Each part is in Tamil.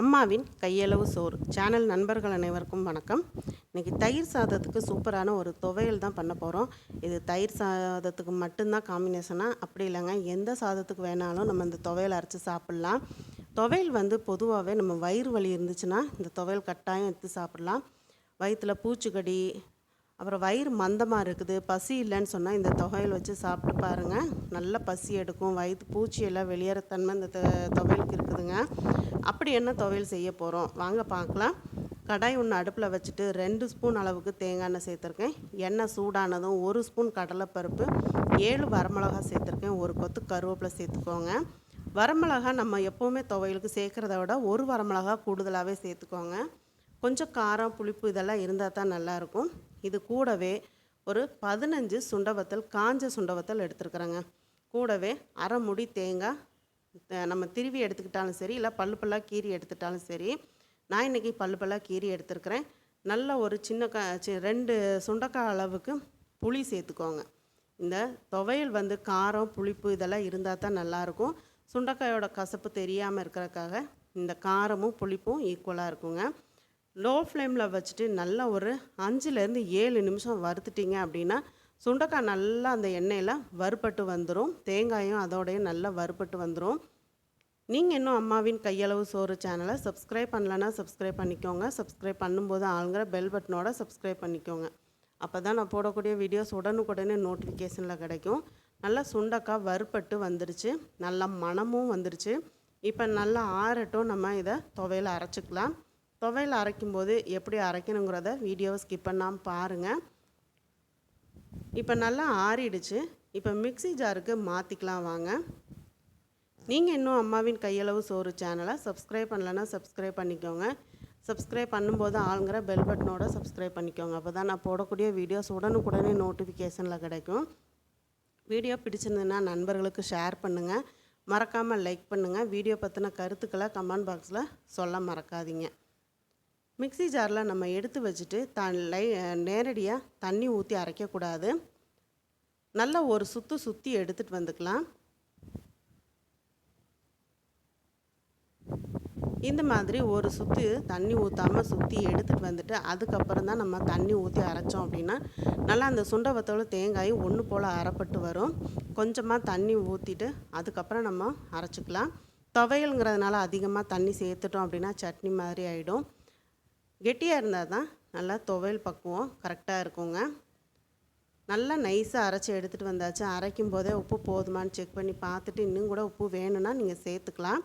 அம்மாவின் கையளவு சோறு. சேனல் நண்பர்கள் அனைவருக்கும் வணக்கம். இன்றைக்கி தயிர் சாதத்துக்கு சூப்பரான ஒரு துவையல் தான் பண்ண போகிறோம் இது தயிர் சாதத்துக்கு மட்டும்தான் காம்பினேஷனாக அப்படி இல்லைங்க. எந்த சாதத்துக்கு வேணாலும் நம்ம இந்த துவையல் அரைச்சி சாப்பிட்லாம். துவையல் வந்து பொதுவாகவே நம்ம வயிறு வலி இருந்துச்சுன்னா இந்த துவையல் கட்டாயம் எடுத்து சாப்பிட்லாம். வயிற்றில் பூச்சிக்கடி அப்புறம் வயிறு மந்தமாக இருக்குது பசி இல்லைன்னு சொன்னால் இந்த தொகையில் வச்சு சாப்பிட்டு பாருங்கள் நல்ல பசி எடுக்கும். வயிற்று பூச்சியெல்லாம் வெளியேறத்தன்மை இந்த துவையலுக்கு இருக்குதுங்க. அப்படி என்ன துவையல் செய்ய போகிறோம் வாங்க பார்க்கலாம். கடாய் ஒன்று அடுப்பில் வச்சுட்டு ரெண்டு ஸ்பூன் அளவுக்கு தேங்காய் எண்ணெய் சேர்த்துருக்கேன். எண்ணெய் சூடானதும் ஒரு ஸ்பூன் கடலைப்பருப்பு ஏழு வரமிளகா சேர்த்துருக்கேன். ஒரு கொத்து கருவேப்பிலை சேர்த்துக்கோங்க. வரமிளகா நம்ம எப்போவுமே துவையலுக்கு சேர்க்குறத விட ஒரு வரமிளகா கூடுதலாகவே சேர்த்துக்கோங்க. கொஞ்சம் காரம் புளிப்பு இதெல்லாம் இருந்தால் தான் நல்லாயிருக்கும். இது கூடவே ஒரு பதினஞ்சு சுண்டவத்தல் காஞ்ச சுண்டவத்தல் எடுத்துருக்குறேங்க. கூடவே அரை முடி தேங்காய் நம்ம திருவி எடுத்துக்கிட்டாலும் சரி இல்லை பல்லு பல்லாக கீரி எடுத்துட்டாலும் சரி நான் இன்றைக்கி பல்லு பல்லாக கீரி எடுத்துருக்குறேன். நல்ல ஒரு சின்ன க ரெண்டு சுண்டக்காய் அளவுக்கு புளி சேர்த்துக்கோங்க. இந்த துவையல் வந்து காரம் புளிப்பு இதெல்லாம் இருந்தால் தான் நல்லாயிருக்கும். சுண்டக்காயோட கசப்பு தெரியாமல் இருக்கிறக்காக இந்த காரமும் புளிப்பும் ஈக்குவலாக இருக்குங்க. லோ ஃப்ளேமில் வச்சுட்டு நல்லா ஒரு அஞ்சுலேருந்து ஏழு நிமிஷம் வறுத்துட்டிங்க அப்படின்னா சுண்டைக்காய் நல்லா அந்த எண்ணெயில் வறுபட்டு வந்துடும் தேங்காயும் அதோடய நல்லா வறுபட்டு வந்துடும் நீங்கள் இன்னும் அம்மாவின் கையளவு சோறு சேனலை சப்ஸ்கிரைப் பண்ணலன்னா சப்ஸ்கிரைப் பண்ணிக்கோங்க. சப்ஸ்கிரைப் பண்ணும்போது ஆளுங்கிற பெல் பட்டனோட சப்ஸ்கிரைப் பண்ணிக்கோங்க. அப்போ தான் நான் போடக்கூடிய வீடியோஸ் உடனுக்குடனே நோட்டிஃபிகேஷனில் கிடைக்கும். நல்லா சுண்டக்காய் வறுபட்டு வந்துருச்சு. நல்லா மணமும் வந்துருச்சு. இப்போ நல்லா ஆறட்டும். நம்ம இதை துவையில் அரைச்சிக்கலாம். துவையல் அரைக்கும்போது எப்படி அரைக்கணுங்கிறத வீடியோவை ஸ்கிப் பண்ணாமல் பாருங்கள் இப்போ நல்லா ஆறிடுச்சு. இப்போ மிக்ஸி ஜாருக்கு மாற்றிக்கலாம் வாங்க. நீங்கள் இன்னும் அம்மாவின் கையளவு சோறு சேனலை சப்ஸ்கிரைப் பண்ணலன்னா சப்ஸ்கிரைப் பண்ணிக்கோங்க. சப்ஸ்கிரைப் பண்ணும்போது ஆளுங்கிற பெல் பட்டனோட சப்ஸ்கிரைப் பண்ணிக்கோங்க. அப்போ தான் நான் போடக்கூடிய வீடியோஸ் உடனுக்குடனே நோட்டிஃபிகேஷனில் கிடைக்கும். வீடியோ பிடிச்சிருந்ததுன்னா நண்பர்களுக்கு ஷேர் பண்ணுங்கள் மறக்காமல் லைக் பண்ணுங்கள் வீடியோ பற்றின கருத்துக்களை கமெண்ட் பாக்ஸில் சொல்ல மறக்காதீங்க. மிக்ஸி ஜாரில் நம்ம எடுத்து வச்சுட்டு த லை நேரடியாக தண்ணி ஊற்றி அரைக்கக்கூடாது. நல்லா ஒரு சுற்று சுற்றி எடுத்துகிட்டு வந்துக்கலாம். இந்த மாதிரி ஒரு சுற்று தண்ணி ஊற்றாமல் சுற்றி எடுத்துகிட்டு வந்துட்டு அதுக்கப்புறம் தான் நம்ம தண்ணி ஊற்றி அரைச்சோம் அப்படின்னா நல்லா அந்த சுண்டவத்தோட தேங்காயும் ஒன்று போல் அரைப்பட்டு வரும். கொஞ்சமாக தண்ணி ஊற்றிட்டு அதுக்கப்புறம் நம்ம அரைச்சிக்கலாம். துவையலுங்கிறதுனால அதிகமாக தண்ணி சேர்த்துட்டோம் அப்படின்னா சட்னி மாதிரி ஆகிடும் கெட்டியாக இருந்தால் தான் நல்லா துவையல் பக்குவம் கரெக்டாக இருக்குங்க. நல்லா நைஸாக அரைச்சி எடுத்துகிட்டு வந்தாச்சு. அரைக்கும் போதே உப்பு போதுமான்னு செக் பண்ணி பார்த்துட்டு இன்னும் கூட உப்பு வேணும்னா நீங்கள் சேர்த்துக்கலாம்.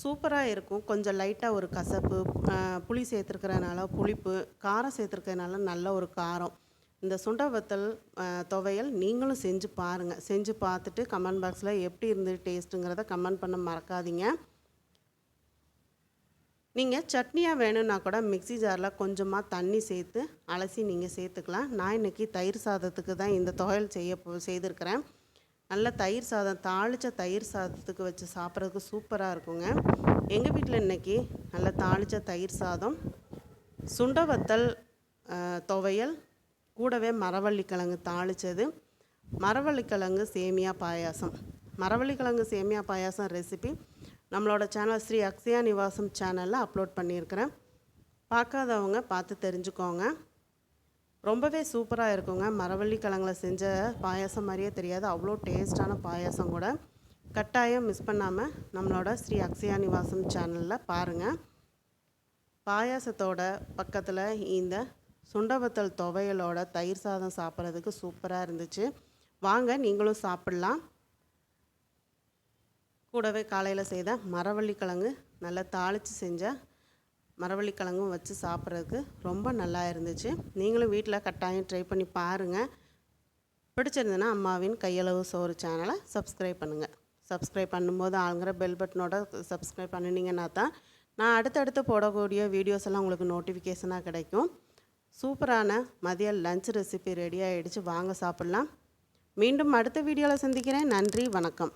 சூப்பராக இருக்கும். கொஞ்சம் லைட்டாக ஒரு கசப்பு புளி சேர்த்துருக்கறனால புளிப்பு காரம் சேர்த்துருக்கிறதுனால நல்ல ஒரு காரம். இந்த சுண்ட வத்தல் துவையல் நீங்களும் செஞ்சு பாருங்கள் செஞ்சு பார்த்துட்டு கமெண்ட் பாக்ஸில் எப்படி இருந்து டேஸ்ட்டுங்கிறத கமெண்ட் பண்ண மறக்காதீங்க. நீங்கள் சட்னியாக வேணும்னா கூட மிக்ஸி ஜாரில் கொஞ்சமாக தண்ணி சேர்த்து அலசி நீங்கள் சேர்த்துக்கலாம். நான் இன்றைக்கி தயிர் சாதத்துக்கு தான் இந்த துவையல் செய்ய செய்திருக்கிறேன். நல்ல தயிர் சாதம் தாளித்த தயிர் சாதத்துக்கு வச்சு சாப்பிட்றதுக்கு சூப்பராக இருக்குங்க. எங்கள் வீட்டில் இன்றைக்கி நல்ல தாளித்த தயிர் சாதம் சுண்ட வத்தல் துவையல் கூடவே மரவள்ளிக்கிழங்கு தாளித்தது மரவள்ளிக்கிழங்கு சேமியா பாயாசம். மரவள்ளிக்கிழங்கு சேமியா பாயாசம் ரெசிபி நம்மளோட சேனல் ஸ்ரீ அக்ஷயா நிவாசம் சேனலில் அப்லோட் பண்ணியிருக்கிறேன். பார்க்காதவங்க பார்த்து தெரிஞ்சுக்கோங்க. ரொம்பவே சூப்பராக இருக்குங்க. மரவள்ளி கிழங்கில் செஞ்ச பாயாசம் மாதிரியே தெரியாது. அவ்வளோ டேஸ்டான பாயாசம் கூட. கட்டாயம் மிஸ் பண்ணாமல் நம்மளோட ஸ்ரீ அக்ஷயா நிவாசம் சேனலில் பாருங்கள் பாயாசத்தோட பக்கத்தில் இந்த சுண்டவத்தல் துவையலோட தயிர் சாதம் சாப்பிட்றதுக்கு சூப்பராக இருந்துச்சு. வாங்க நீங்களும் சாப்பிட்லாம். கூடவே காலையில் செய்த மரவள்ளி கிழங்கு நல்லா தாளித்து செஞ்சால் மரவள்ளி கிழங்கும் வச்சு சாப்பிட்றதுக்கு ரொம்ப நல்லா இருந்துச்சு. நீங்களும் வீட்டில் கட்டாயம் ட்ரை பண்ணி பாருங்கள் பிடிச்சிருந்ததுன்னா அம்மாவின் கையளவு சோறு சேனலை சப்ஸ்கிரைப் பண்ணுங்கள் சப்ஸ்கிரைப் பண்ணும்போது ஆளுங்கிற பெல் பட்டனோட சப்ஸ்கிரைப் பண்ணினீங்கன்னா தான் நான் அடுத்தடுத்து போடக்கூடிய வீடியோஸ் எல்லாம் உங்களுக்கு நோட்டிஃபிகேஷனாக கிடைக்கும். சூப்பரான மதிய லஞ்ச் ரெசிபி ரெடி ஆகிடுச்சு வாங்க சாப்பிட்லாம். மீண்டும் அடுத்த வீடியோவில் சந்திக்கிறேன். நன்றி வணக்கம்.